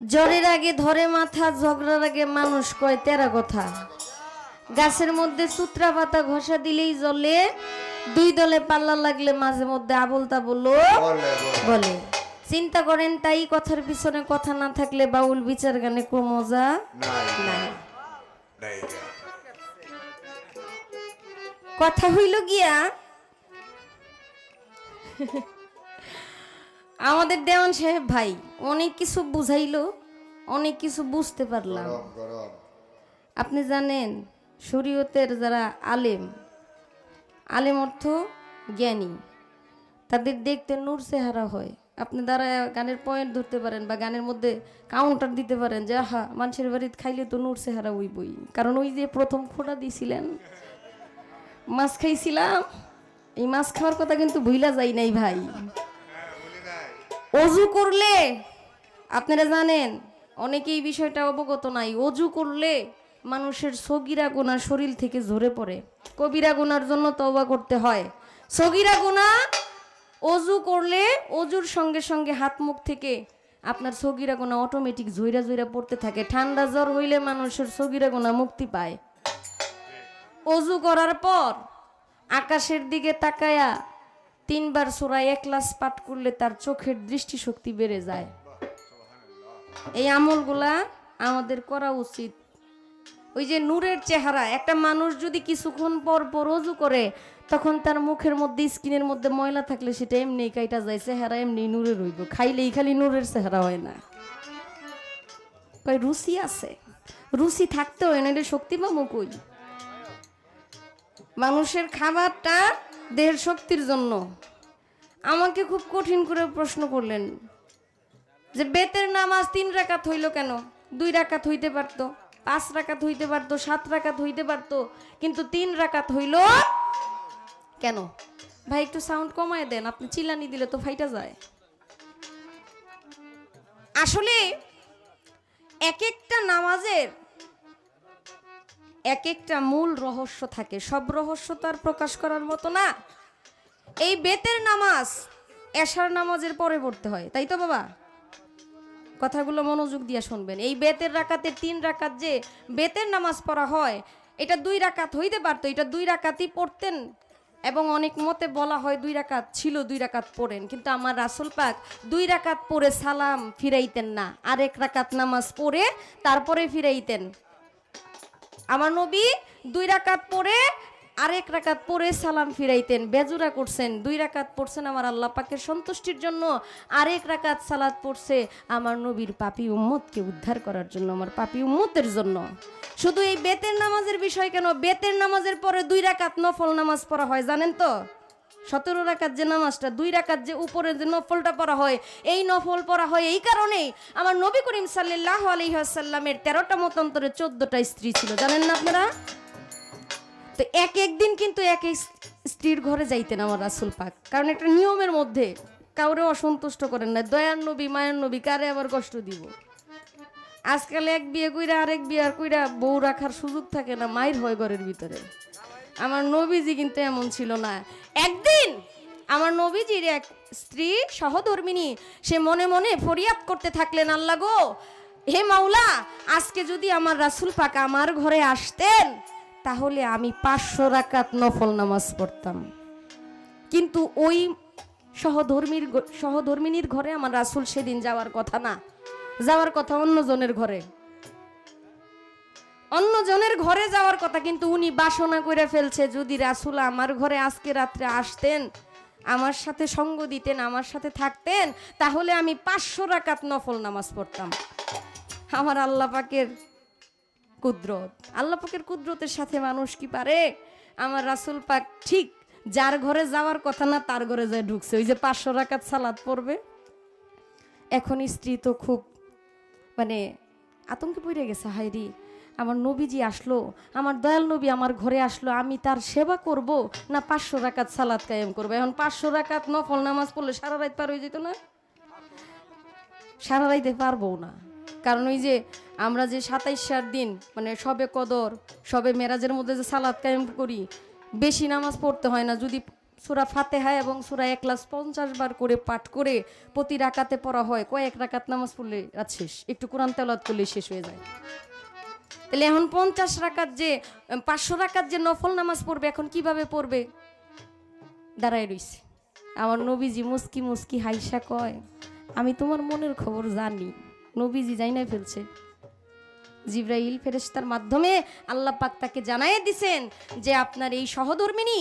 জ্বরের আগে ধরে মাথা ঝগড়ার আগে মানুষ কয় তেরা কথা। গাছের মধ্যে সুত্রা পাতা ঘষা দিলেই জ্বলে দুই দলে পাল্লা লাগলে মাঝে মধ্যে আবল তাবল বলে চিন্তা করেন তাই কথার পিছনে কথা না থাকলে বাউল বিচার গানে কো মজা নাই। কথা হইল গিয়া আমাদের দেওয়ান সাহেব ভাই অনেক কিছু বুঝাইলো অনেক কিছু বুঝতে পারলাম। আপনি জানেন শরীয়তের যারা আলেম আলেম অর্থ জ্ঞানী তাদের দেখতে নূর চেহারা হয়। আপনি দ্বারা গানের পয়েন্ট ধরতে পারেন বা গানের মধ্যে কাউন্টার দিতে পারেন যে আহা মানুষের বাড়িতে খাইলে তো নূর চেহারা ওই বই কারণ ওই যে প্রথম ফোটা দিয়েছিলেন মাছ খাইছিলাম এই মাছ খাওয়ার কথা কিন্তু ভুইলা যাই নাই ভাই। অজু করলে, আপনারা জানেন অনেকে এই বিষয়টা অবগত নাই, অজু করলে মানুষের সগিরা গোনা শরীর থেকে ঝরে পড়ে। কবিরা গোনার জন্য তওবা করতে হয়। সগিরা গোনা অজু করলে, অজুর সঙ্গে সঙ্গে হাত মুখ থেকে আপনার সগিরা গোনা অটোমেটিক ঝইরা ঝইরা পড়তে থাকে। ঠান্ডা জ্বর হইলে মানুষের সগিরা গোনা মুক্তি পায়। অজু করার পর আকাশের দিকে তাকায়া তিনবার সোরা এক গ্লাস পাঠ করলে তার চোখের দৃষ্টিশক্তি বেড়ে যায়। এই আমলগুলা আমাদের করা উচিত। ওই যে নূরের চেহারা, একটা মানুষ যদি কিছুক্ষণ পর পর অজু করে, তখন তার মুখের মধ্যে, স্কিনের মধ্যে ময়লা থাকলে সেটা এমনি কাইটা যায়, চেহারা এমনি নূরের হইব খাইলেই খালি নূরের চেহারা হয় না। রুচি আছে? রুচি থাকতে হয় না এটা শক্তি পাবো কই? মানুষের খাবারটা দেহের শক্তির জন্য। আমাকে খুব কঠিন করে প্রশ্ন করলেন যে, বেতের নামাজ তিন রাকাত হইল কেন? দুই রাকাত হইতে পারতো, পাঁচ রাকাত হইতে পারতো, সাত রাকাত হইতে পারতো, কিন্তু তিন রাকাত হইল কেন? ভাই, একটু সাউন্ড কমায় দেন, আপনি চিলানি দিলে তো ফাইটা যায়। আসলে এক একটা নামাজের এক একটা মূল রহস্য থাকে। সব রহস্য তো আর প্রকাশ করার মতো না। এই বেতের নামাজ এশার নামাজের পরে পড়তে হয়, তাই তো বাবা? কথাগুলো মনোযোগ দিয়ে শুনবেন। এই বেতের রাকাতে তিন রাকাত যে বেতের নামাজ পড়া হয়, এটা দুই রাকাত হইতে পারতো। এটা দুই রাকাতই পড়তেন এবং অনেক মতে বলা হয় দুই রাকাত ছিল, দুই রাকাত পড়েন। কিন্তু আমার রাসুল পাক দুই রাকাত পড়ে সালাম ফিরাইতেন না। আরেক রাকাত নামাজ পড়ে তারপরে ফিরাইতেন। আমার নবী দুই রাকাত পরে আরেক রাকাত পরে সালাম ফিরাইতেন, বেজুরা করছেন। দুই রাকাত পড়ছেন আমার আল্লাহ পাকের সন্তুষ্টির জন্য, আরেক রাকাত সালাদ পড়ছে আমার নবীর পাপি উম্মতকে উদ্ধার করার জন্য, আমার পাপি উম্মতের জন্য। শুধু এই বেতের নামাজের বিষয় কেন? বেতের নামাজের পরে দুই রাকাত নফল নামাজ পড়া হয়, জানেন তো? সতেরো রাকাত যে নামাজটা, দুই রাকাত যে উপরে যে নফলটা পড়া হয়, এই নফল পড়া হয় এই কারণেই আমার নবী করিম সাল্লাহ আলহিহাসাল্লামের তেরোটা মতান্তরে চোদ্দটা স্ত্রী ছিল। জানেন না আপনারা? তো এক একদিন কিন্তু এক এক স্ত্রীর ঘরে যাইতেন আমার রাসুল পাক। কারণ একটা নিয়মের মধ্যে কাউরে অসন্তুষ্ট করেন না। দয়ার নবী, মায়ের নবী, কারে আবার কষ্ট দিব? আজকাল এক বিয়ে কইরা আরেক বিয়ে আর কইরা বউ রাখার সুযোগ থাকে না, মায়ের হয় ঘরের ভিতরে। আমার নবীজি কিন্তু এমন ছিল না। একদিন আমার নবীজির এক স্ত্রী সহধর্মিনী, সে মনে মনে ফরিয়াদ করতে থাকলেন, আল্লাহ গো, হে মাওলা, আজকে যদি আমার রাসুল পাক আমার ঘরে আসতেন, তাহলে আমি পাঁচশো রাকাত নফল নামাজ পড়তাম। কিন্তু ওই সহধর্মীর সহধর্মিনীর ঘরে আমার রাসুল সেদিন যাওয়ার কথা না। যাওয়ার কথা অন্যজনের ঘরে। অন্যজনের ঘরে যাওয়ার কথা, কিন্তু উনি বাসনা করে ফেলছে, যদি রাসুল আমার ঘরে আজকে রাত্রে আসতেন, আমার সাথে সঙ্গ দিতেন, আমার সাথে থাকতেন, তাহলে আমি পাঁচশো রাকাত নফল নামাজ পড়তাম। আমার আল্লাহ পাকের কুদরত। আল্লাহ পাকের কুদরতের সাথে মানুষ কি পারে? আমার রাসুল পাক ঠিক যার ঘরে যাওয়ার কথা না, তার ঘরে যায় ঢুকছে। ওই যে পাঁচশো রাকাত সালাদ পড়বে, এখন স্ত্রী তো খুব মানে আতঙ্কে পড়ে গেছে হাইরি আমার নবীজি আসলো, আমার দয়াল নবী আমার ঘরে আসলো, আমি তার সেবা করব না পাঁচশো রাকাত সালাদ কায়েম করব? এখন পাঁচশো রাকাত নফল নামাজ পড়লে সারা রাত পার হয়ে যেত না? সারা রাইতে পারব না। কারণ ওই যে আমরা যে সাতাইশার দিন মানে সবে কদর, সবে মেরাজের মধ্যে যে সালাদ কায়েম করি, বেশি নামাজ পড়তে হয় না। যদি সুরা ফাতেহা এবং সুরা এক ক্লাস পঞ্চাশ বার করে পাঠ করে প্রতি রাকাতে পড়া হয়, কয়েক রাকাত নামাজ পড়লে রাত শেষ। একটু কোরআন তেলাওয়াত করলে শেষ হয়ে যায়। তাহলে এখন পঞ্চাশ রাকাত যে পাঁচশো রাকাত যে নফল নামাজ পড়বে, এখন কীভাবে পড়বে? দাঁড়ায় রইছে। আমার নবীজি মুস্কি মুস্কি হাইসা কয়, আমি তোমার মনের খবর জানি। নবীজি যাই নাই ফেলছে। জিব্রাইল ফেরেস্তার মাধ্যমে আল্লাহ পাক তাকে জানাই দিছেন যে, আপনার এই সহধর্মিনী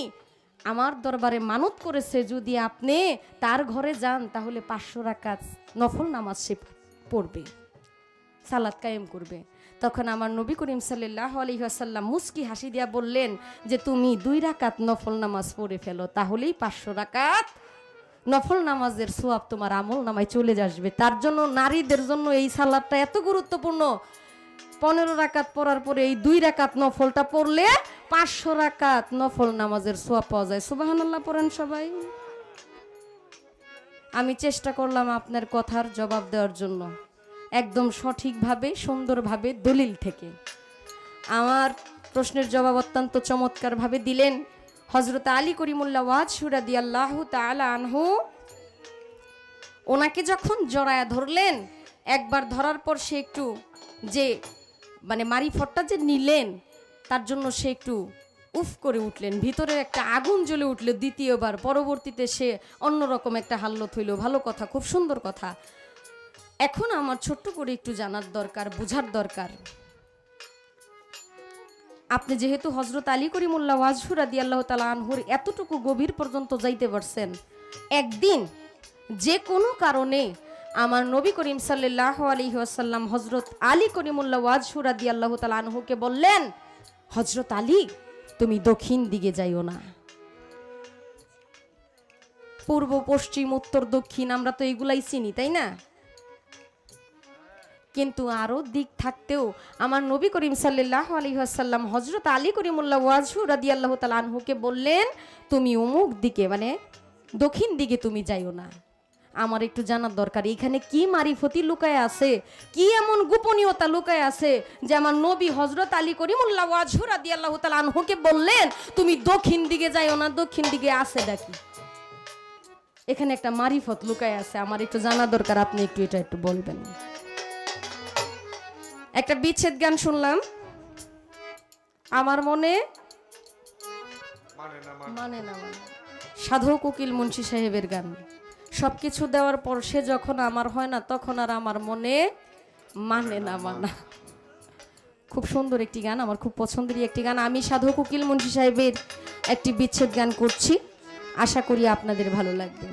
আমার দরবারে মানত করেছে, যদি আপনি তার ঘরে যান, তাহলে পাঁচশো রাকাত নফল নামাজ সে পড়বে। সালাদ কায়েম করবে। তখন আমার নবী করিম সাল্লাহ আলহিহাসাল্লাম মুস্কি হাসি দিয়া বললেন যে, তুমি দুই রাকাত নফল নামাজ পড়ে ফেলো, তাহলেই পাঁচশো রাকাত নফল নামাজের সোয়াব তোমার আমল নামায় চলে আসবে। তার জন্য নারীদের জন্য এই সালাদটা এত গুরুত্বপূর্ণ। পনেরো রাকাত পড়ার পরে এই দুই রাকাত নফলটা পড়লে পাঁচশো রাকাত নফল নামাজের সোয়াব পাওয়া যায়। সুবাহান্লাহ পড়েন সবাই। আমি চেষ্টা করলাম আপনার কথার জবাব দেওয়ার জন্য। একদম সঠিকভাবে, সুন্দরভাবে, দলিল থেকে। আমার প্রশ্নের জবাব অত্যন্ত চমৎকারভাবে দিলেন হজরত আলী করিমুল্লা ওয়াজ সুরাদি আল্লাহ তালা আনহু। ওনাকে যখন জড়ায়া ধরলেন, একবার ধরার পর সে একটু যে মানে মারিফটটা যে নিলেন, তার জন্য সে একটু উফ করে উঠলেন। ভিতরে একটা আগুন জ্বলে উঠল দ্বিতীয়বার। পরবর্তীতে সে অন্যরকম একটা হাল্লত হইল। ভালো কথা, খুব সুন্দর কথা। এখন আমার ছোট্ট করে একটু জানার দরকার, বোঝার দরকার। আপনি যেহেতু হজরত আলী করিমুল্লাহ ওয়াজহুর আদি আল্লাহ তালা আনহুর এতটুকু গভীর পর্যন্ত যাইতে পারছেন, একদিন যে কোনো কারণে আমার নবী করিম সাল্লাহ আলী আসাল্লাম হজরত আলী করিমুল্লাহ ওয়াজহুর আদি আল্লাহ তালা আনহুকে বললেন হজরত আলী, তুমি দক্ষিণ দিকে যাইও না। পূর্ব, পশ্চিম, উত্তর, দক্ষিণ আমরা তো এগুলাই চিনি, তাই না? কিন্তু আরও দিক থাকতেও আমার নবী করিম সাল্লাহ আলী আসাল্লাম হজরত আলী করিমুল্লাহ ওয়াজহু রাদি আল্লাহ তালহুকে বললেন, তুমি অমুক দিকে মানে দক্ষিণ দিকে তুমি যাইও না। আমার একটু জানার দরকার, এখানে কি মারিফতি লুকায় আছে? কি এমন গোপনীয়তা লুকায় আছে যে আমার নবী হজরত আলী করিমুল্লাহ ওয়াজহু রাদি আল্লাহ তালহুকে বললেন, তুমি দক্ষিণ দিকে যাইও না, দক্ষিণ দিকে আছে ডাকি এখানে একটা মারিফত লুকায় আছে, আমার একটু জানা দরকার, আপনি একটু এটা একটু বলবেন। একটা বিচ্ছেদ গান শুনলাম। আমার মনে মানে না মানে। সাধু কোকিল মুন্সি সাহেবের গান। সব কিছু দেওয়ার পর সে যখন আমার হয় না তখন আর আমার মনে মানে না মানা। খুব সুন্দর একটি গান আমার খুব পছন্দেরই একটি গান। আমি সাধু কোকিল মুন্সি সাহেবের একটি বিচ্ছেদ গান করছি। আশা করি আপনাদের ভালো লাগবে।